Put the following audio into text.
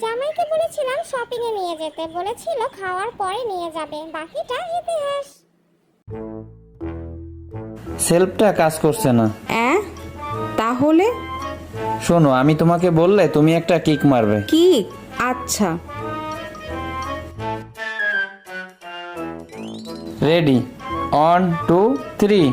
জামাইকে বলেছিলাম শপিং এ নিয়ে যেতে। বলেছিল খাওয়ার পরে নিয়ে যাবে। বাকিটা ইতিহাস। সেলফটা কাজ করছে না। অ্যাঁ? তাহলে? শোনো আমি তোমাকে বললে তুমি একটা কিক মারবে। কি আচ্ছা। Ready on two three